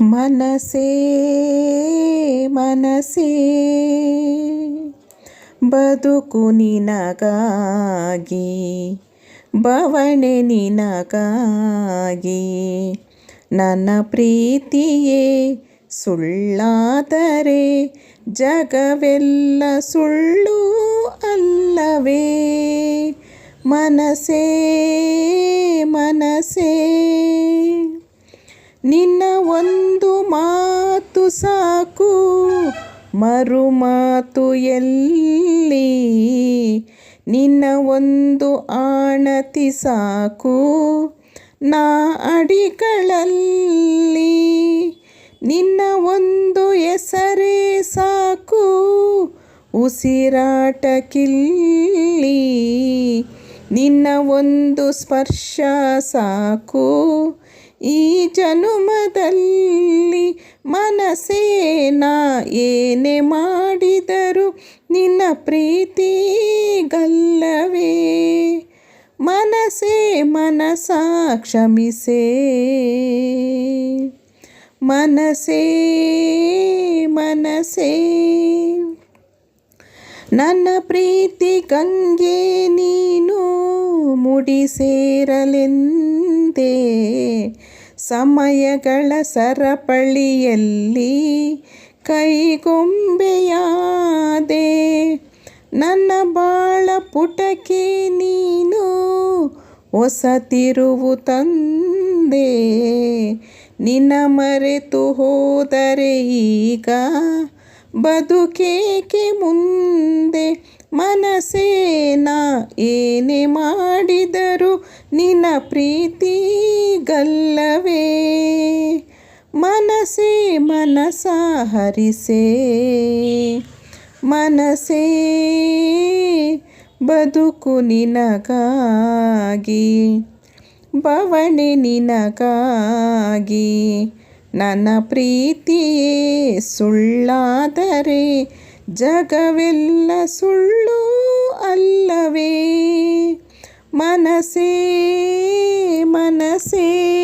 ಮನಸೇ ಮನಸೇ ಬದುಕು ನಿನಗಾಗಿ ಬವಣೆ ನಿನಗಾಗಿ ನನ್ನ ಪ್ರೀತಿಯೇ ಸುಳ್ಳಾದರೆ ಜಗವೆಲ್ಲ ಸುಳ್ಳು ಅಲ್ಲವೇ? ಮನಸೇ ಮನಸೇ. ನಿನ್ನ ಒಂದು ಮಾತು ಸಾಕು, ಮರು ಮಾತು ಎಲ್ಲಿ? ನಿನ್ನ ಒಂದು ಆಣತಿ ಸಾಕು, ನಾ ಅಡಿಗಳಲ್ಲಿ. ನಿನ್ನ ಒಂದು ಹೆಸರೇ ಸಾಕು, ಉಸಿರಾಟಕ್ಕಿಲ್ಲಿ. ನಿನ್ನ ಒಂದು ಸ್ಪರ್ಶ ಸಾಕು ಈ ಜನುಮದಲ್ಲಿ ಮನಸೇನ ಏನೇ ಮಾಡಿದರು ನಿನ್ನ ಪ್ರೀತಿ ಗಲ್ಲವೇ ಮನಸೇ ಮನಸ ಕ್ಷಮಿಸೇ? ಮನಸೇ ಮನಸೇ? ನನ್ನ ಪ್ರೀತಿ ಗಂಗೆ ನೀನು ಮುಡಿ ಸೇರಲೆಂದೇ? ಸಮಯಗಳ ಸರಪಳಿಯಲ್ಲಿ ಕೈಗೊಂಬೆಯಾದೆ, ನನ್ನ ಬಾಳ ಪುಟಕ್ಕೆ ನೀನು ಹೊಸ ತಿರುವು ತಂದೆ. ನಿನ್ನ ಮರೆತು ಹೋದರೆ ಈಗ ಬದುಕೇಕೆ ಮುಂದೆ? ಮನಸೇನಾ ಏನೇ ಮಾಡಿದರು ನಿನ್ನ ಪ್ರೀತಿ ಗಲ್ಲವೇ ಮನಸೆ ಮನಸ ಹರಿಸೇ? ಮನಸ್ಸೇ ಬದುಕು ನಿನಗಾಗಿ. ಬವಣೆ ನಿನಗಾಗಿ. ನನ್ನ ಪ್ರೀತಿಯೇ ಸುಳ್ಳಾದರೆ ಜಗವೆಲ್ಲ ಸುಳ್ಳು ಅಲ್ಲವೇ? మనసే మనసే.